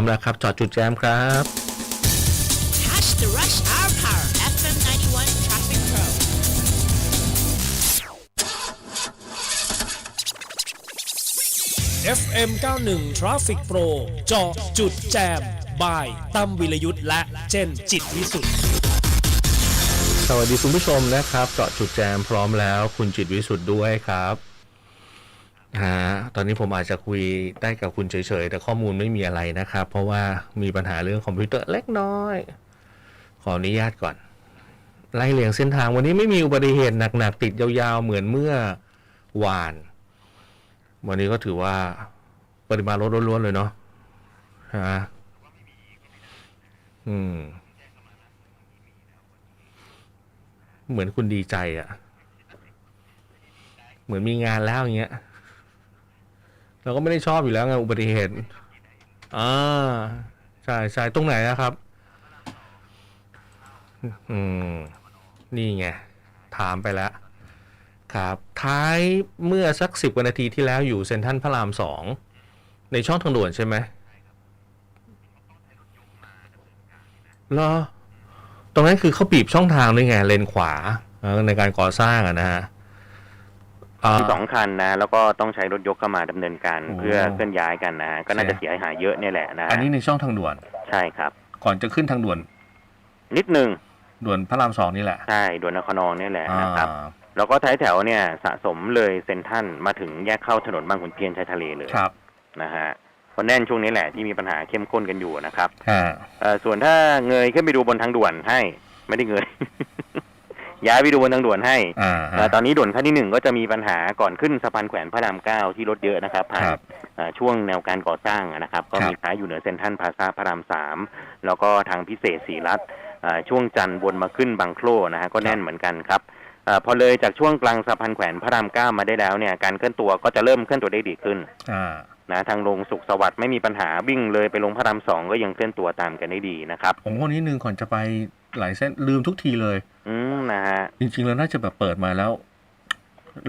มแล้วครับ จอดจุดแจมครับ Catch the rush hour power FM 91 Traffic Pro. FM 91 Traffic Pro เจาะจุดแจมบายตั้มวิรยุทธ์และเจนจิตวิสุทธิ์สวัสดีคุณผู้ชมนะครับเจาะจุดแจมพร้อมแล้ว คุณจิตวิสุทธ์ด้วยครับ ฮะตอนนี้ผมอาจจะคุยได้กับคุณเฉยๆ แต่ข้อมูลไม่มีอะไรนะครับ เพราะว่ามีปัญหาเรื่องคอมพิวเตอร์เล็กน้อย ขออนุญาตก่อน ไล่เลียงเส้นทางวันนี้ไม่มีอุบัติเหตุหนักๆ ติดยาวๆ เหมือนเมื่อวาน วันนี้ก็ถือว่าปริมาณรถล้วนๆเลยเนาะฮะอืม เหมือนคุณดีใจอะ่ะ เหมือนมีงานแล้วอย่างเงี้ย เราก็ไม่ได้ชอบอยู่แล้วไงอุบัติเหตุอ่าใช่ใช่ตรงไหนนะครับ อืม นี่ไง ถามไปแล้ว ครับ ท้ายเมื่อสักสิบกว่านาทีที่แล้วอยู่เซ็นทรัลพระรามสองในช่องทางด่วนใช่ไหมเหรอ ตรงนั้นคือเขาบีบช่องทางด้วยไง เลนขวาในการก่อสร้างอะนะฮะ มีสองคันนะ แล้วก็ต้องใช้รถยกเข้ามาดำเนินการโอ้เพื่อเคลื่อนย้ายกันนะก็น่าจะใช่เสียหายเยอะเนี่ยแหละนะอันนี้ในช่องทางด่วนใช่ครับ ก่อนจะขึ้นทางด่วน นิดหนึ่งด่วนพระรามสองนี่แหละใช่ด่วนนครนองเนี่ยแหละนะครับอ่าแล้วก็ท้ายแถวเนี่ยสะสมเลยเซ็นทรัลมาถึงแยกเข้าถนนบางขุนเทียนชายทะเลเลยครับนะฮะคนแน่นช่วงนี้แหละที่มีปัญหาเข้มข้นกันอยู่นะครับฮะเอ่อส่วนถ้าเงยขึ้นไปดูบนทางด่วนให้ ไม่ได้เงย ย้ายไปดูบนทางด่วนให้อ่าเอ่อตอนนี้ด่วนขั้นที่หนึ่งก็จะมีปัญหาก่อนขึ้นสะพานแขวนพระรามเก้าที่รถเยอะนะครับผ่านครับเอ่อช่วงแนวการก่อสร้างอะนะครับ ก็ครับมีค้าอยู่เหนือเซ็นทรัลพลาซาพระรามสามแล้วก็ทางพิเศษสีรัฐเอ่อช่วงจันทร์วนมาขึ้นบางโคลนะฮะก็แน่นเหมือนกันครับเอ่อพอเลยจากช่วงกลางสะพานแขวนพระรามเก้ามาได้แล้วเนี่ยการเคลื่อนตัวก็จะเริ่มเคลื่อนตัวได้ดีขึ้น อ่า นะทางลงสุขสวัสดิ์ไม่มีปัญหาวิ่งเลยไปลงพระรามสองก็ยังเคลื่อนตัวตามกันได้ดีนะครับ ผมก็นิดนึงก่อนจะไปหลายเส้นลืมทุกทีเลย อืมนะฮะ จริงๆแล้วน่าจะแบบเปิดมาแล้ว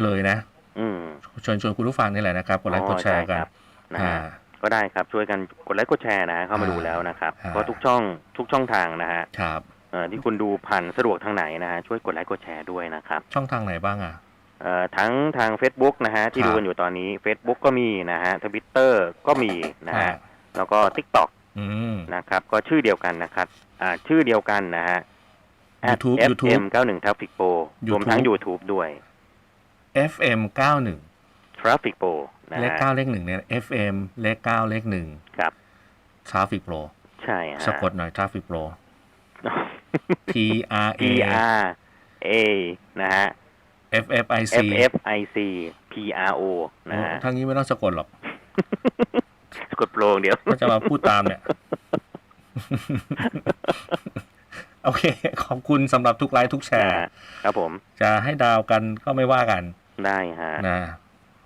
เลยนะอืมเชิญชวนคุณผู้ฟังนี่แหละนะครับกดไลค์กดแชร์กันอ๋อใช่ครับนะอ่าฮะก็ได้ครับช่วยกันกดไลค์กดแชร์นะฮะเข้ามาอ่าดูแล้วนะครับอ่าก็ทุกช่องทุกช่องทางนะฮะครับเอ่อที่คุณดูผ่านสะดวกทางไหนนะฮะช่วยกดไลค์กดแชร์ด้วยนะครับ ช่องทางไหนบ้างอะเอ่อทั้งทาง Facebook นะฮะที่ครับดูกันอยู่ตอนนี้ Facebook ก็มีนะฮะทวิตเตอร์ก็มีนะฮะอ่าแล้วก็ TikTok อืมนะครับก็ชื่อเดียวกันนะครับอ่าชื่อเดียวกันนะฮะ YouTube YouTube FM 91 Traffic Pro รวมทั้ง YouTube ด้วย FM 91 Traffic Pro นะเลขฮะเก้าเลขหนึ่งเนี่ย FM เลขเก้าเลขหนึ่งครับ Traffic Pro ใช่ฮะสะกดหน่อย Traffic Pro T R A P R A นะฮะ F F I C F F I C P R O นะฮะทั้งนี้ไม่ต้องสะกดหรอก สะกดโปรงเดียวก็จะมาพูดตามเนี่ย โอเค ขอบคุณสำหรับทุกไลค์ทุกแชอ่าร์ ครับผม จะให้ดาวกันก็ไม่ว่ากัน ได้ฮะนะ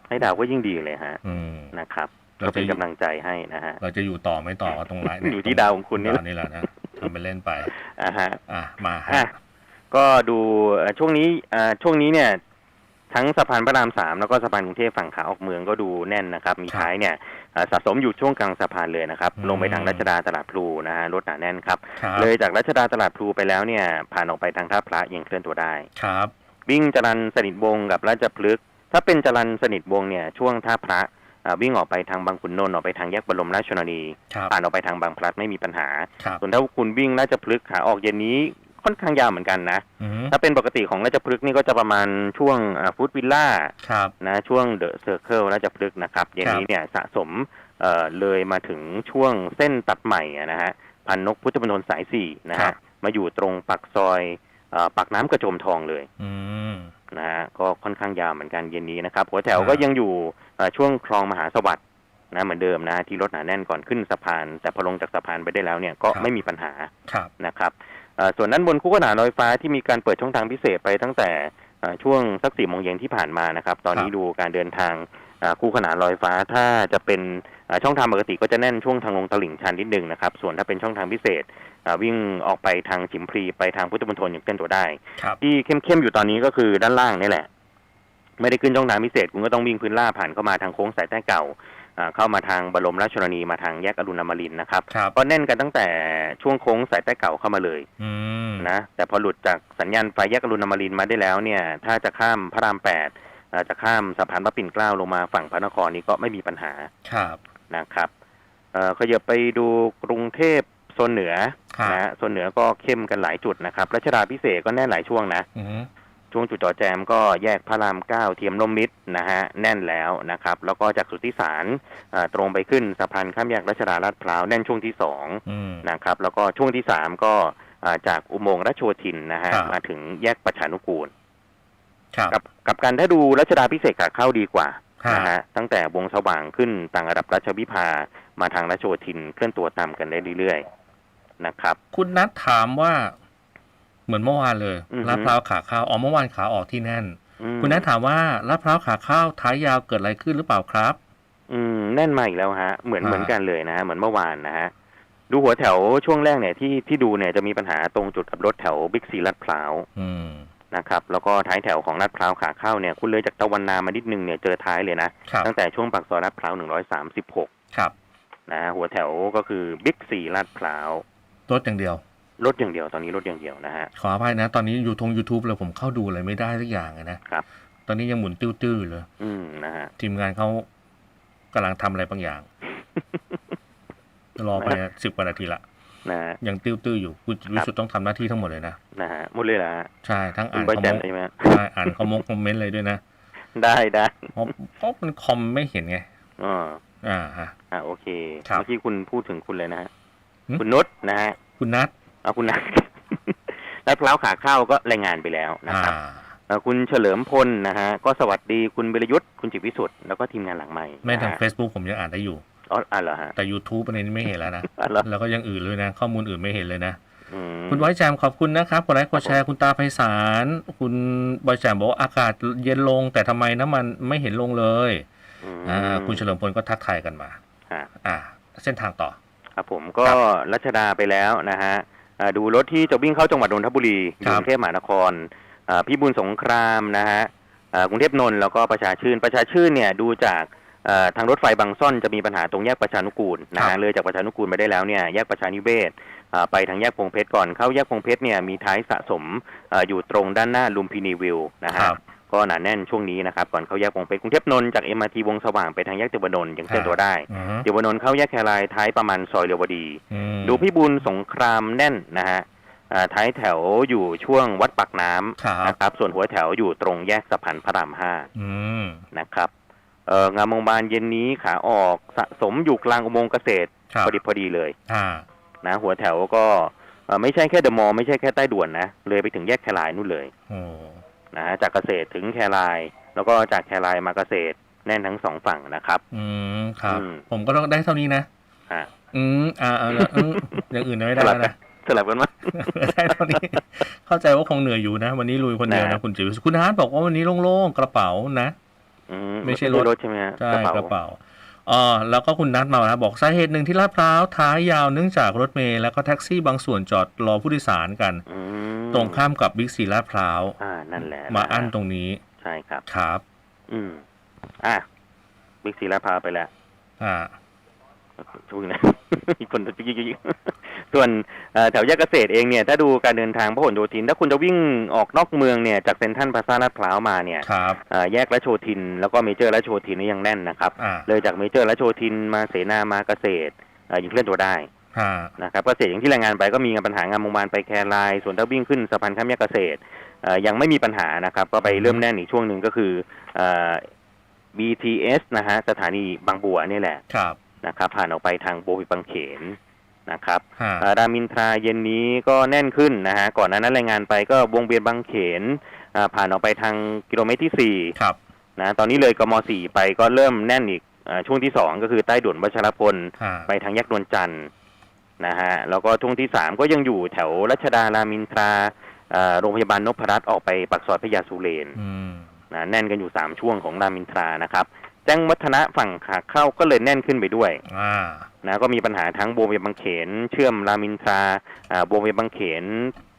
ให้ดาวก็ยิ่งดีเลยฮะอืมนะครับ เราก็จะเป็นกำลังใจให้นะฮะ เราจะอยู่ต่อไม่ต่อก็ตรงไลน์เนี่อยู่ที่ดาวของคุณนี่แหละดาวนี่แหละนะทำไปเล่นไปอ่าฮะ อะมาอะฮะก็ดูเอ่อช่วงนี้อ่าช่วงนี้เนี่ย ทั้งสะพานพระรามสามแล้วก็สะพานกรุงเทพฝั่งขาออกเมืองก็ดูแน่นนะครับ มีครับท้ายเนี่ยอ่าสะสมอยู่ช่วงกลางสะพานเลยนะครับอืมลงไปทางรัชดาตลาดพลูนะฮะรถหนาแน่นครับครับ เลยจากรัชดาตลาดพลูไปแล้วเนี่ย ผ่านออกไปทางท่าพระยังเคลื่อนตัวได้ครับ วิ่งจรันสนิทวงศ์กับราชพฤกษ์ถ้าเป็นจรันสนิทวงศ์เนี่ยช่วงท่าพระอ่าวิ่งออกไปทางบางขุนนนท์ออกไปทางแยกบรมราชชนนีครับผ่านออกไปทางบางพลัดไม่มีปัญหาครับส่วนถ้าคุณวิ่งราชพฤกษ์ขาออกเย็นนี้ ค่อนข้างยาวเหมือนกันนะอืมถ้าเป็นปกติของราชพฤกษ์นี่ก็จะประมาณช่วงฟูดวิลล่าครับนะช่วงเดอะเซอร์เคิลราชพฤกษ์นะครับเย็นนี้เนี่ยสะสมเอ่อเลยมาถึงช่วงเส้นตัดใหม่อะนะฮะพันนกพุทธมณฑลสายสี่นะครัฮะบมาอยู่ตรงปากซอยเอ่อปากน้ำกระโจมทองเลยอืมนะฮะก็ค่อนข้างยาวเหมือนกันเย็นนี้นะครับ หัวแถวครับก็ยังอยู่เอ่อช่วงคลองมหาสวัสดิ์นะเหมือนเดิมนะที่รถหนาแน่นก่อนขึ้นสะพาน แต่พอลงจากสะพานไปได้แล้วเนี่ยก็ไม่มีปัญหาครับนะครับเอ่อ ส่วนด้านบนคู่ขนานลอยฟ้าที่มีการเปิดช่องทางพิเศษไปตั้งแต่เอ่อช่วงสักสี่โมงเย็นที่ผ่านมานะครับ ตอนนี้ครับดูการเดินทางเอ่อคู่ขนานลอยฟ้าถ้าจะเป็นเอ่อช่องทางปกติก็จะแน่นช่วงทางลงตลิ่งชันนิดนึงนะครับ ส่วนถ้าเป็นช่องทางพิเศษเอ่อวิ่งออกไปทางฉิมพลีไปทางพุทธมณฑลอย่างเคลื่อนตัวได้ครับที่เข้มๆอยู่ตอนนี้ก็คือด้านล่างนี่แหละ ไม่ได้ขึ้นช่องทางพิเศษ คุณก็ต้องวิ่งพื้นล่าผ่านเข้ามาทางโค้งสายใต้เก่าอ่า เข้ามาทางบรมราชชนนีมาทางแยกอรุณอมรินทร์นะครับครับก็แน่นกันตั้งแต่ช่วงโค้งสายใต้เก่าเข้ามาเลยอืมนะแต่พอหลุดจากสัญญาณไฟแยกอรุณอมรินทร์มาได้แล้วเนี่ย ถ้าจะข้ามพระรามแปดอ่าจะข้ามสะพานพระปิ่นเกล้าลงมาฝั่งพระนครนี้ก็ไม่มีปัญหาครับนะครับเอ่อขยับไปดูกรุงเทพโซนเหนือครับนะฮะโซนเหนือก็เข้มกันหลายจุดนะครับรัชดาพิเศษกก็แน่นหลายช่วงนะอืม ช่วงจุดจอแจมก็แยกพระรามเก้าเทียมลมมิตรนะฮะแน่นแล้วนะครับ แล้วก็จากสุทธิสารอ่าตรงไปขึ้นสะพานข้ามแยกรัชดาลาดพร้าวแน่นช่วงที่สองอืมนะครับ แล้วก็ช่วงที่สามก็อ่าจากอุโมงค์รัชโชทินนะฮะครับมาถึงแยกประชานุกูลครับกับกับการถ้าดูรัชดาพิเศษขาเข้าดีกว่าครับนะฮะตั้งแต่วงสว่างขึ้นต่างระดับรัชวิภามาทางรัชโชทินเคลื่อนตัวตามกันได้เรื่อยๆนะครับ คุณนัทถามว่า เหมือนเมื่อวานเลยอือฮึลาดพร้าวขาเข้าอ๋อเมื่อวานขาออกที่แน่นอืมคุณนัทถามว่าลาดพร้าวขาเข้าท้ายยาวเกิดอะไรขึ้นหรือเปล่าครับ อืมแน่นมาอีกแล้วฮะ เหมือนอ่าเหมือนกันเลยนะฮะเหมือนเมื่อวานนะฮะดูหัวแถวช่วงแรกเนี่ยที่ที่ดูเนี่ยจะมีปัญหาตรงจุดกับรถแถวบิ๊กซีลาดพร้าวอืมนะครับ แล้วก็ท้ายแถวของลาดพร้าวขาเข้าเนี่ย คุณเลยจากตะวันนามานิดนึงเนี่ยเจอท้ายเลยนะครับตั้งแต่ช่วงปากซอยลาดพร้าว136ครับนะฮะหัวแถวก็คือบิ๊กซีลาดพร้าวรถอย่างเดียว รถอย่างเดียวตอนนี้รถอย่างเดียวนะฮะขออภัยนะ ตอนนี้ยูทง YouTube เลยผมเข้าดูอะไรไม่ได้สักอย่างอะนะครับ ตอนนี้ยังหมุนติ้วๆเลย อืมนะฮะทีมงานเขากำลังทำอะไรบางอย่าง รอไปสิบกว่านาทีละนะฮะยังติ้วๆอยู่คุณจิตวิสุทธ์ต้องทำหน้าที่ทั้งหมดเลยนะนะฮะหมดเลยละฮะใช่ทั้งคุอ่าณนบอยคอมแจเมมนต์ใช่ไหมฮะใช่อ่านคอมมงคอมเมนต์อะไรด้วยนะได้ได้เพราะเพราะมันคอมไม่เห็นไงอ๋ออ่าฮะอ่าโอเคครับเมื่อกี้คุณพูดถึงคุณเลยนะฮะหืมคุณนุชนะฮะคุณนัท เอาคุณนัทลาดพร้าวขาเข้าก็รายงานไปแล้วนะอ่าครับเอ่อคุณเฉลิมพลนะฮะก็สวัสดีคุณบิรยุทธ์คุณจิตรวิสุทธ์แล้วก็ทีมงานหลังใหม่แม้ทางนะฮะ Facebook ผมยังอ่านได้อยู่อ๋ออะเหรอฮะแต่ YouTube อันนี้ไม่เห็นแล้วนะอะเหรอแล้วก็ยังอื่นเลยนะ ข้อมูลอื่นไม่เห็นเลยนะอืมคุณบอยแจมขอบคุณนะครับกดไลค์กดแชร์คุณตาไพศาลคุณบอยแจมบอกว่าอากาศเย็นลง แต่ทำไมน้ำมันไม่เห็นลงเลยอืมอ่าคุณเฉลิมพลก็ทักทายกันมาฮะอ่า เส้นทางต่อครับผมก็ครับรัชดาไปแล้วนะฮะอ่า ดูรถที่จะวิ่งเข้าจังหวัดนนทบุรีกครับรุงเทพมหานครอ่าพี่บุญสงครามนะฮะอ่ากรุงเทพนนท์แล้วก็ประชาชื่นประชาชื่นเนี่ยดูจากเอ่อทางรถไฟบางซ่อนจะมีปัญหาตรงแยกประชานุกูลนะครัฮะบเลยจากประชานุกูลไปได้แล้วเนี่ยแยกประชานิเวศอ่าไปทางแยกพงเพชรก่อนเข้าแยกพงเพชรเนี่ยมีท้ายสะสมอาอยู่ตรงด้านหน้าลุมพินีวิวนะคฮะรับ ก็หนาแน่นช่วงนี้นะครับก่อนเข้าแยกพงเพชรกรุงเทพนนท์จากเอ็มอาร์ทีวงสว่างไปทางแยกเทวนนท์ยังเคลื่อนตัวได้อือฮึเทวนนท์เข้าแยกแครายท้ายประมาณซอยเรวดีอืมดูพี่บุญสงครามแน่นนะฮะอ่าท้ายแถวอยู่ช่วงวัดปากน้ำครับนะครับ ส่วนหัวแถวอยู่ตรงแยกสะพานพระรามห้าอืมนะครับเอ่องามวงบานเย็นนี้ขาออกสะสมอยู่กลางอุโมงค์เกษตรครับพอดีพอดีเลยอ่านะ หัวแถวก็เอ่อไม่ใช่แค่เดอะมอลล์ไม่ใช่แค่ใต้ด่วนนะ เลยไปถึงแยกแครายนู่นเลยโอ้ นะฮะจากเกษตรถึงแคราย แล้วก็จากแครายมาเกษตรแน่นทั้งสองฝั่งนะครับ อืมครับ อืม ผมก็ต้องได้เท่านี้นะอ่าอืมอ่าเอาละอืมอย่างอื่นไม่ได้แล้วนะ สลับกันมั้ย ได้เท่านี้ เข้าใจว่าคงเหนื่อยอยู่นะ วันนี้ลุยคนเดียวนะนะ คุณจิ๋วคุณฮาร์ดบอกว่าวันนี้โล่งๆกระเป๋านะ อืไม่ใช่รถ รถใช่ไหมฮะใช่กระเป๋ากระเป๋าอ๋อแล้วก็คุณนัทมานะบอกสาเหตุหนึ่งที่ลาดพร้าวท้ายยาวเนื่องจากรถเมล์แล้วก็แท็กซี่บางส่วนจอดรอผู้โดยสารกัน อืม ตรงข้ามกับบิ๊กซีลาดพร้าวอ่านั่นแหละมาะฮะอั้นตรงนี้ ใช่ครับครับ อืมอะบิ๊กซีลาดพร้าวไปแล้วอ่าช่วงนะอีกคนจะยิกๆส่วนเอ่อแถวแยกเกษตรเองเนี่ย ถ้าดูการเดินทางพหลโยธิน ถ้าคุณจะวิ่งออกนอกเมืองเนี่ย จากเซ็นทรัลพลาซ่าลาดพร้าวมาเนี่ยครับเอ่อแยกและโชทิน แล้วก็เมเจอร์และโชทินนี่ยังแน่นนะครับอ่าเลยจากเมเจอร์และโชทินมาเสนามาเกษตรเอ่อยังเคลื่อนตัวได้อ่า นะครับเกษตรอย่างที่รายงานไปก็มีปัญหางานมงบานไปแครายส่วนถ้าวิ่งขึ้นสะพานข้ามแยกเกษตรเอ่อยังไม่มีปัญหานะครับ ก็ไปเริ่มแน่นอีกช่วงหนึ่งก็คือเอ่อ BTS นะฮะสถานีบางบัวนี่แหละครับนะครับ ผ่านออกไปทางโบวิบางเขนนะครับอ่าเอ่อรามอินทราเย็นนี้ก็แน่นขึ้นนะฮะก่อนหน้านั้นรายงานไปก็วงเวียนบางเขนอ่าผ่านออกไปทางกิโลเมตรที่สี่ครับนะตอนนี้เลยกมสี่ไปก็เริ่มแน่นอีกอาช่วงที่สองก็คือใต้ด่วนวัชรพลอ่าไปทางแยกนวลจันทร์ นะฮะแล้วก็ช่วงที่สามก็ยังอยู่แถวรัชดารามอินทราเอ่อโรงพยาบาลนพรัตน์ออกไปปากซอยพญาสุเรนอืมนะแน่นกันอยู่สามช่วงของรามอินทรานะครับแจ้งวัฒนะฝั่งขาเข้าก็เลยแน่นขึ้นไปด้วยอ่านะก็มีปัญหาทั้งโบวเวียนบางเขน เชื่อมรามอินทราอ่าโบวเวียนบางเขน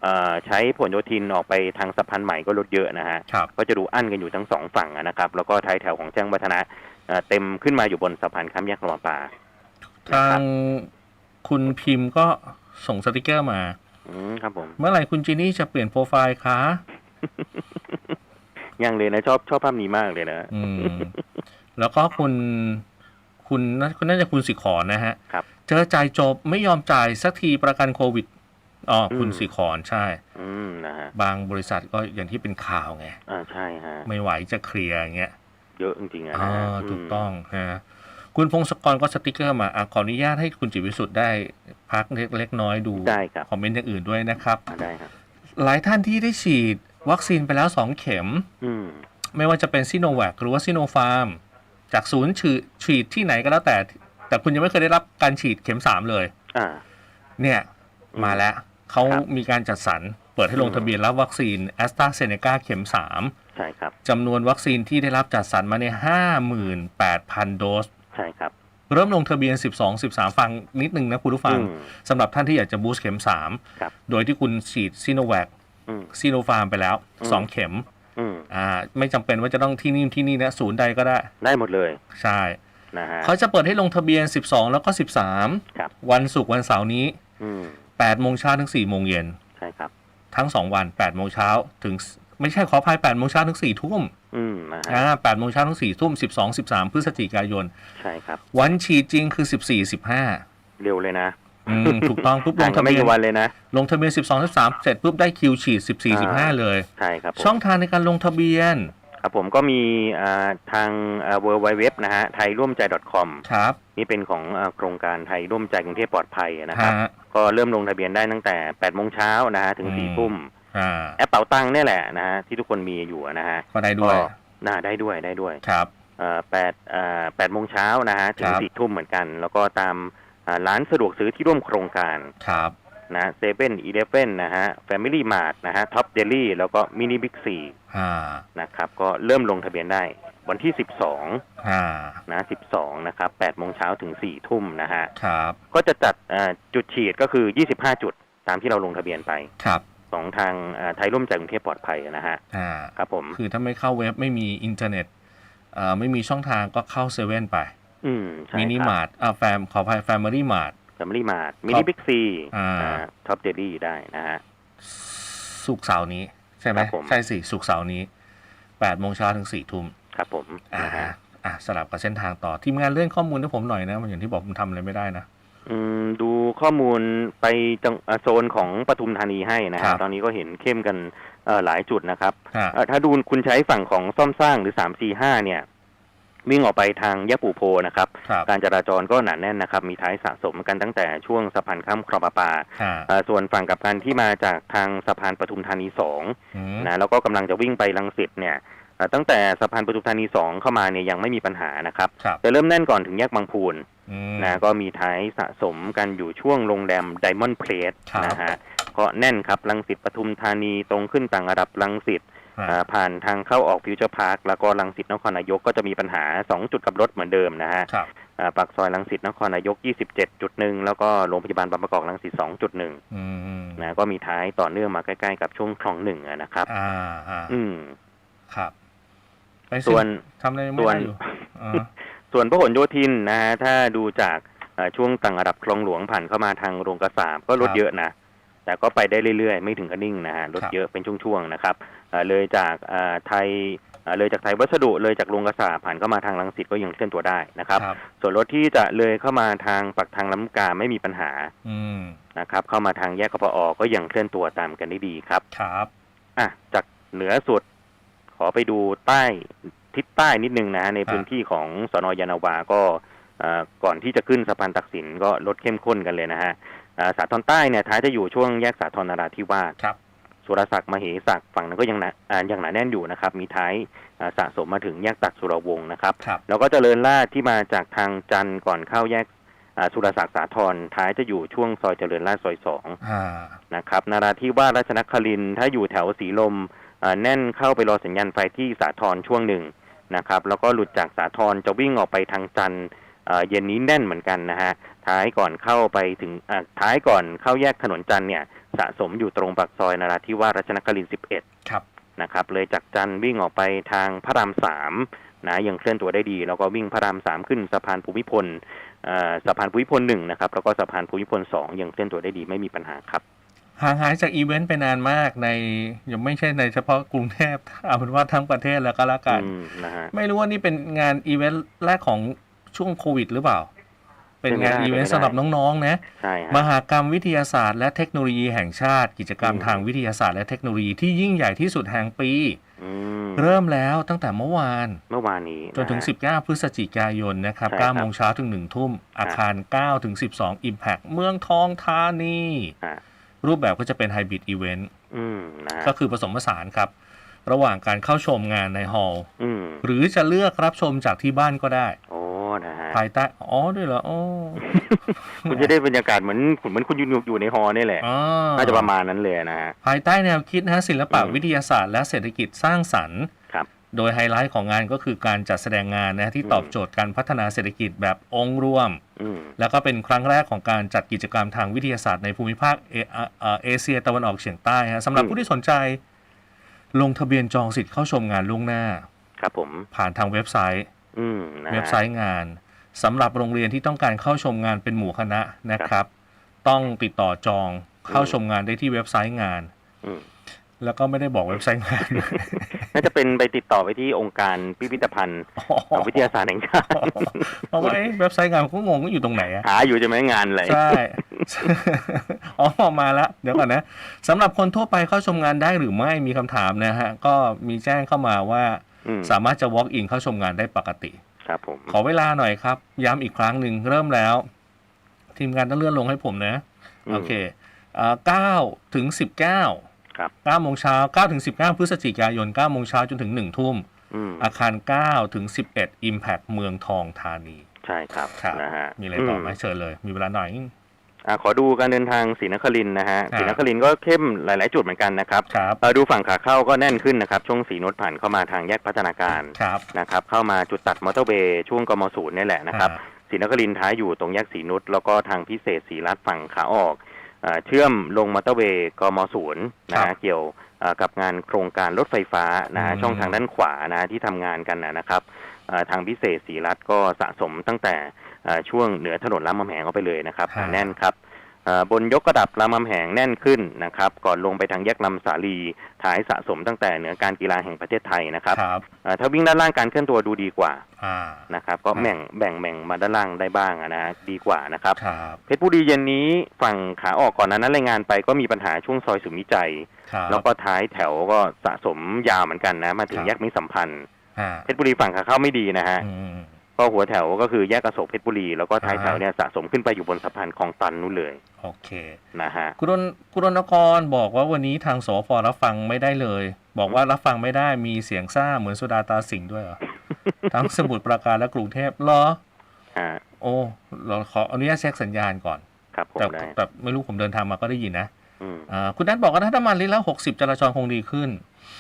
เอ่อใช้ผลโยธินออกไปทางสะพานใหม่ก็ลดเยอะนะฮะครับก็จะดูอั้นกันอยู่ทั้งสองฝั่งอะนะครับ แล้วก็ท้ายแถวของแจ้งวัฒนะเอ่อเต็มขึ้นมาอยู่บนสะพานข้ามแยกคลองปลาทาง คุณพิมพ์ก็ส่งสติกเกอร์มา อืมครับผม เมื่อไหร่คุณจีนี่จะเปลี่ยนโปรไฟล์คะยังเลยนะ ชอบชอบภาพนี้มากเลยนะอืม แล้วก็คุณ คุณน่าคุณน่าจะคุณสิขอนนะฮะครับ เจอจ่ายจบไม่ยอมจ่ายสักทีประกันโควิดอ๋อคุณอืมสิขอนใช่ อืมนะฮะบางบริษัทก็อย่างที่เป็นข่าวไง อ่าใช่ฮะไม่ไหวจะเคลียร์อย่างเงี้ยเยอะจริงๆอะอ๋อนะฮะถูกมต้องฮะ คุณพงศกรก็สติกเกอร์มาอะขออนุญาตให้คุณจิตรวิสุทธ์ได้พักเล็กเล็กน้อยดูได้ครับ คอมเมนต์อย่างอื่นด้วยนะครับอ่าได้ครับ หลายท่านที่ได้ฉีดวัคซีนไปแล้วสองเข็ม อืมไม่ว่าจะเป็นซิโนแวคหรือว่าซิโนฟาร์ม จากศูนย์ฉีดฉีดที่ไหนก็แล้วแต่ แต่คุณยังไม่เคยได้รับการฉีดเข็มสามเลย อ่า เนี่ยอืมมาแล้วเขาครับมีการจัดสรรเปิดให้ลงอืมทะเบียนรับวัคซีนแอสตราเซเนกาเข็มสามใช่ครับจำนวนวัคซีนที่ได้รับจัดสรรมาในห้าหมื่นแปดพันโดส ใช่ครับ เริ่มลงทะเบียน 12 13 ฟังนิดนึงนะคุณผู้ฟังอืมสำหรับท่านที่อยากจะบูสต์เข็มครับ3โดยที่คุณฉีดซีโนแวคอืมซีโนฟาร์มไปแล้วอืม2เข็มอืมอ่าไม่จำเป็นว่าจะต้องที่นี่ที่นี่นะศูนย์ใดก็ได้ ได้หมดเลย ใช่นะฮะเขาจะเปิดให้ลงทะเบียน 12 แล้วก็ครับ13วันศุกร์วันเสาร์นี้อืม8โมงเช้าถึง4โมงเย็นใช่ครับ ทั้ง 2 วัน8โมงเช้าถึง ไม่ใช่ขออภัย8โมงเช้าถึง4ทุ่มอืมนะฮะอ่า8โมงเช้าถึง4ทุ่ม12 13พฤศจิกายน ใช่ครับ วันฉีดจริงคือ14 15เร็วเลยนะอืมถูกต้องปุ๊บลห่างงกัทะนไม่เบียนกี่วันเลยนะ ลงทะเบียน12 13เสร็จปุ๊บได้คิวฉีด14 15เลย ใช่ครับผมช่องทางในการลงทะเบียนครับผมก็มีอ่าทางเวิร์ไวเว็บนะฮะไทยร่วมใจ .com ครับนี่เป็นของอ่าโครงการไทยร่วมใจกรุงเทพปลอดภัยนะครับ ฮะ ก็เริ่มลงทะเบียนได้ตั้งแต่8โมงเช้านะฮะถึงอืม 4ทุ่มอ่า แอปเป๋าตังค์เนี่ยแหละนะฮะที่ทุกคนมีอยู่นะฮะก็ได้ด้วยก็น่าได้ด้วยได้ด้วยครับเอ่อแปดเอ่อแปดโมงเช้านะฮะถึงครับสี่ทุ่มเหมือนกัน แล้วก็ตามอ่าร้านสะดวกซื้อที่ร่วมโครงการครับนะเซเว่นอีเลฟเว่นนะฮะแฟมิลี่มาร์ทนะฮะท็อปเดลี่แล้วก็มินิบิ๊กซีอ่านะครับก็เริ่มลงทะเบียนได้ วันที่12อ่านะ12นะครับ8โมงเช้าถึง4ทุ่มนะฮะครับก็จะจัดเอ่อจุดฉีดก็คือ25จุดตามที่เราลงทะเบียนไปครับ ของทางเอ่อไทยร่วมใจกรุงเทพปลอดภัยนะฮะอ่าครับผมคือถ้าไม่เข้าเว็บไม่มีอินเทอร์เน็ตเอ่อไม่มีช่องทางก็เข้าเซเว่นไปอืมใช่มินิครับมาร์ทอ่าแฟมขออภัยแฟมิลี่มาร์ทแฟมิลี่มาร์ทมินิบิ๊กซีอ่าท็อปเดลี่ได้นะฮะสุกร์เสาร์นี้ ใช่ไหมครับผมใช่สิสุกร์เสาร์นี้8โมงเช้าถึง4ทุ่มครับผมอ่านะฮะอะสลับกับเส้นทางต่อทีมงานเลื่อนข้อมูลให้ผมหน่อยนะมันอย่างที่บอกผมทำอะไรไม่ได้นะ อืมดูข้อมูลไปจังอ่าโซนของปทุมธานีให้นะครัฮะบตอนนี้ก็เห็นเข้มกันเอ่อหลายจุดนะครับฮะ เอ่อถ้าดูคุณใช้ฝั่งของซ่อมสร้างหรือ345เนี่ย วิ่งออกไปทางแยกปู่โพนะครับ ครับการจราจรก็หนาแน่นนะครับ มีท้ายสะสมกันตั้งแต่ช่วงสะพานข้ามคลองประปาฮะเอ่อส่วนฝั่งกับการที่มาจากทางสะพานปทุมธานีสอง อืม นะแล้วก็กำลังจะวิ่งไปลังสิตเนี่ยเอ่อตั้งแต่สะพานปทุมธานีสองเข้ามาเนี่ยยังไม่มีปัญหานะครับ ครับ จะเริ่มแน่นก่อนถึงแยกบางพูนอืม นะก็มีท้ายสะสมกันอยู่ช่วงโรงแรมไดมอนด์เพลสครับนะฮะก็แน่นครับลังสิตปทุมธานีตรงขึ้นต่างระดับลังสิตฮะอ่าผ่านทางเข้าออกฟิวเจอร์พาร์คแล้วก็ลังสิตนครนายกก็จะมีปัญหา 2 จุดกับรถเหมือนเดิมนะฮะครับอ่าปากซอยลังสิตนครนายก 27จุดหนึ่งแล้วก็โรงพยาบาลบางประกอบลังสิต2จุดหนึ่งอืมนะก็มีท้ายต่อเนื่องมาใกล้ๆกับช่วงคลองหนึ่งอะนะครับอ่าอ่าอืมครับไปสิส่วนทำอะไรไม่ส่วนได้อยู่อ่า ส่วนพหลโยธินนะฮะถ้าดูจากเอ่อช่วงต่างระดับคลองหลวงผ่านเข้ามาทางโรงกระสาบก็รถครับเยอะนะแต่ก็ไปได้เรื่อยๆ ไม่ถึงกับนิ่งนะฮะรถครับเยอะเป็นช่วงๆนะครับเอ่อเลยจากเอ่อไทยเอ่อเลยจากไทยวัสดุเลยจากโรงกระสาบผ่านเข้ามาทางลังสิตก็ยังเคลื่อนตัวได้นะครับครับส่วนรถที่จะเลยเข้ามาทางปักทางลำลูกกาไม่มีปัญหาอืมนะครับ เข้ามาทางแยกกปอก็ยังเคลื่อนตัวตามกันได้ดีครับครับ อะจากเหนือสุดขอไปดูใต้ ทิศใต้นิดนึงนะฮะในพื้นที่ของสนยานาวาก็เอ่อก่อนที่จะขึ้นสะพานตักสินก็ลดเข้มข้นกันเลยนะฮะอ่าสาทรใต้เนี่ยท้ายจะอยู่ช่วงแยกสาทรนราธิวาสครับสุรศักดิ์มเหศักดิ์ฝั่งนั้นก็ยังหนาอ่ายังหนาแน่นอยู่นะครับ มีท้ายอ่าสะสมมาถึงแยกตัดสุรวงศ์นะครับครับแล้วก็เจริญลาดที่มาจากทางจันทร์ก่อนเข้าแยกอ่าสุรศักดิ์สาทรท้ายจะอยู่ช่วงซอยเจริญลาดซอยสองอ่านะครับนาราธิวาสราชนครินทร์ถ้าอยู่แถวสีลมอ่าแน่นเข้าไปรอสัญญาณไฟที่สาทรช่วงหนึ่ง นะครับ แล้วก็หลุดจากสาทรจะวิ่งออกไปทางจันทร์อ่าเย็นนี้แน่นเหมือนกันนะฮะท้ายก่อนเข้าไปถึงอ่าท้ายก่อนเข้าแยกถนนจันทร์เนี่ย สะสมอยู่ตรงปากซอยนาราธิวาสราชนครินทร์11ครับนะครับ เลยจากจันทร์วิ่งออกไปทางพระรามสามนะยังเคลื่อนตัวได้ดี แล้วก็วิ่งพระรามสามขึ้นสะพานภูมิพลเอ่อสะพานภูมิพลหนึ่งนะครับ แล้วก็สะพานภูมิพลสองยังเคลื่อนตัวได้ดีไม่มีปัญหาครับ ห่างหายจากอีเวนต์ไปนานมากในยังไม่ใช่ในเฉพาะกรุงเทพเอาเป็นว่าทั้งประเทศแล้วก็แล้วกันอืมนะฮะไม่รู้ว่านี่เป็นงานอีเวนต์แรกของช่วงโควิดหรือเปล่า เป็นงานเป็นไม่ได้อีเวนต์เป็นไม่ได้สำหรับน้องๆนะใช่ฮะมหากรรมวิทยาศาสตร์และเทคโนโลยีแห่งชาติ กิจกรรมอืมทางวิทยาศาสตร์และเทคโนโลยีที่ยิ่งใหญ่ที่สุดแห่งปีอืมเริ่มแล้วตั้งแต่เมื่อวาน เมื่อวานนี้ จนถึงะฮะ19 พฤศจิกายนนะครับใช่ครับ9โมงเช้าถึง 1 ทุ่ม อาคาร 9 ถึง 12 Impact เมืองทองธานีอ่า รูปแบบก็จะเป็นไฮบริดอีเวนต์อืมนะฮะก็คือผสมผสานครับ ระหว่างการเข้าชมงานในฮอลล์อืมหรือจะเลือกรับชมจากที่บ้านก็ได้โอ้นะฮะภายใต้ อ๋อ ด้วยเหรอ อ๋อ คุณจะได้บรรยากาศเหมือนเหมือนคุณอยู่อยู่ในฮอลล์นี่แหละอ๋อน่าจะประมาณนั้นเลยนะฮะ ภายใต้แนวคิดนะฮะศิลปะอืมวิทยาศาสตร์และเศรษฐกิจสร้างสรรค์ครับ โดยไฮไลท์ของงานก็คือการจัดแสดงงานนะที่อืมตอบโจทย์การพัฒนาเศรษฐกิจแบบองค์รวมอืมแล้วก็เป็นครั้งแรกของการจัดกิจกรรมทางวิทยาศาสตร์ในภูมิภาคเอเอ่อเอ่อเอเชียตะวันออกเฉียงใต้ฮะสำหรับอืมผู้ที่สนใจ ลงทะเบียนจองสิทธิ์เข้าชมงานล่วงหน้า ครับผมผ่านทางเว็บไซต์อืมนะฮะเว็บไซต์งานสำหรับโรงเรียนที่ต้องการเข้าชมงานเป็นหมู่คณะนะครับ ต้องติดต่อจองเข้าชมงานได้ที่เว็บไซต์งานอืมแล้วก็ไม่ได้บอกเว็บไซต์งาน น่าจะเป็นไปติดต่อไปที่องค์การพิพิธภัณฑ์วิทยาศาสตร์แห่งชาติเพราะว่าเอ๊ะเว็บไซต์งานผมก็งงว่าอยู่ตรงไหนอะหาอยู่จะไหมงานอะไรใช่อ๋อมาแล้วเดี๋ยวก่อนนะสำหรับคนทั่วไปเข้าชมงานได้หรือไม่มีคำถามนะฮะ ก็มีแจ้งเข้ามาว่าอืมสามารถจะ walk in เข้าชมงานได้ปกติ ครับผม ขอเวลาหน่อยครับ ย้ำอีกครั้งหนึ่งเริ่มแล้ว ทีมงานต้องเลื่อนลงให้ผมนะอืมโอเคเก้าถึงสิบเก้า ครับเก้าโมงเช้าเก้าถึงสิบเก้าพฤศจิกายนเก้าโมงเช้าจนถึงหนึ่งทุ่มอืมอาคารเก้าถึงสิบเอ็ด Impact เมืองทองธานี ใช่ครับครับนะฮะมีอะไรต่อไหมเชิญเลย มีเวลาหน่อยอ่าขอดูการเดินทางศรีนครินทร์นะฮะครับศรีนครินทร์ก็เข้มหลาย ๆ จุดเหมือนกันนะครับครับเอ่อดูฝั่งขาเข้าก็แน่นขึ้นนะครับ ช่วงสีนวดผ่านเข้ามาทางแยกพัฒนาการครับนะครับ เข้ามาจุดตัดมอเตอร์เวย์ช่วงกมศูนย์นี่แหละนะครับอ่าศรีนครินทร์ท้ายอยู่ตรงแยกสีนุชแล้วก็ทางพิเศษศรีรัตน์ฝั่งขาออก เอ่อเชื่อมลงมอเตอร์เวย์กมศูนย์นะครัฮะบเกี่ยวเอ่อกับงานโครงการรถไฟฟ้านะฮะอืมช่องทางด้านขวานะที่ทำงานกันนะนะครับเอ่อทางพิเศษศรีรัตน์ก็สะสมตั้งแต่เอ่อช่วงเหนือถนนรามคำแหงออกไปเลยนะครับฮะแน่นครับเอ่อ บนยกระดับรามคำแหงแน่นขึ้นนะครับ ก่อนลงไปทางแยกลำสาลีท้ายสะสมตั้งแต่เหนือการกีฬาแห่งประเทศไทยนะครับครับเอ่อถ้าวิ่งด้านล่างการเคลื่อนตัวดูดีกว่าอ่านะครับก็ครับแบ่งแบ่งแบ่งมาด้านล่างได้บ้างอะนะฮะดีกว่านะครับครับเพชรบุรีเย็นนี้ฝั่งขาออกก่อนหนานั้นรายงานไปก็มีปัญหาช่วงซอยสุมิจัยครับแล้วก็ท้ายแถวก็สะสมยาวเหมือนกันนะ มาถึงครับแยกมิตรสัมพันธ์อ่าเพชรบุรีฝั่งขาเข้าไม่ดีนะฮะอืม ก็หัวแถวก็คือแยกกระโศกเพชรบุรี แล้วก็ท้ายอ่าแถวเนี่ยสะสมขึ้นไปอยู่บนสะพานคลองตันนู้นเลยโอเคนะฮะคุณรณคุณรณกรบอกว่าวันนี้ทางสฟรับฟังไม่ได้เลย บอกว่ารับฟังไม่ได้มีเสียงซ่าเหมือนสุดาตาสิงห์ด้วยเหรอทั้งสมุทรปราการและกรุงเทพเหรอฮะโอ้เราขออนุญาตเช็คสัญญาณก่อนครับผมแต่ได้แต่ไม่รู้ผมเดินทางมาก็ได้ยินนะอืมอ่าคุณนัทบอกว่าถ้าน้ำมันลิตรละหกสิบจราจรคงดีขึ้น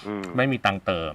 อืมไม่มีตังค์เติม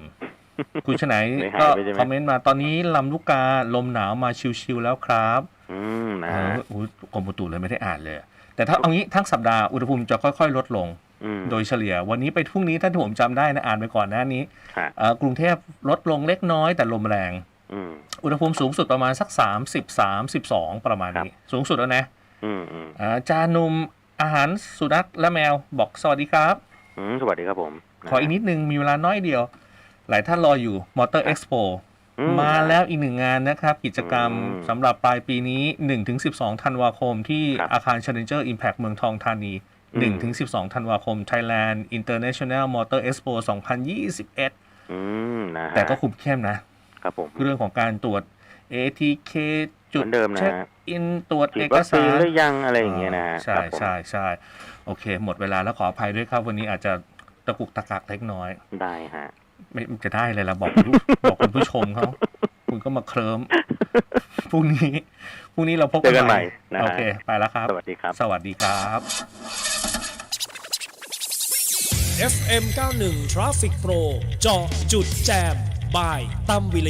คุณชไหนไม่หายก็ไปใช่ไหมคอมเมนต์มาตอนนี้ลำลูกกาลมหนาวมาชิวๆแล้วครับ อืมนะเอฮะออุ๊ยกรมอุตุเลยไม่ได้อ่านเลย แต่ถ้าเอางี้ทั้งสัปดาห์อุณหภูมิจะค่อยๆ ลดลงอืมโดยเฉลี่ย วันนี้ไปพรุ่งนี้ถ้าผมจำได้นะอ่านไปก่อนหน้านี้ฮะเอ่อกรุงเทพลดลงเล็กน้อยแต่ลมแรงอืมอุณหภูมิสูงสุดประมาณสัก30 32ประมาณนี้ สูงสุดแล้วนะอืมอืมอ่าจานุมอาหารสุนัขและแมวบอกสวัสดีครับอืมสวัสดีครับผม ขออีกนิดนึงมีเวลาน้อยเดียว หลายท่านรออยู่มอเตอร์เอ็กซ์โปอืมาแล้วอีกหนึ่งงานนะครับ กิจกรรมอืมสำหรับปลายปีนี้ 1-12 ธันวาคม ที่ครับอาคาร Challenger Impact เมืองทองธานีอืม1-12 ธันวาคม Thailand International Motor Expo 2021อืมนะฮะแต่ก็คุมเข้มนะ ครับผมเรื่องของการตรวจ ATK จุดเหมือนเดิมนะฮะเช็คอินตรวจฉีเอดกวัคสาซีนรหรือยังอะไรอย่างเงี้ยนะฮะใช่ครับผมใช่ใช่โอเค หมดเวลาแล้วขออภัยด้วยครับ วันนี้อาจจะตะกุกตะกักเล็กน้อย ได้ฮะ ไม่จะได้เลยละบอกคุณผู้บอกคุณผู้ชมเขาคุณก็มาเคลิ้มพรุ่งนี้พรุ่งนี้เราพบเจอกันใหม่นะฮะโอเค ไปแล้วครับ สวัสดีครับ สวัสดีครับ FM 91 Traffic Pro เจาะจุดแจมบายตั้มวิรยุ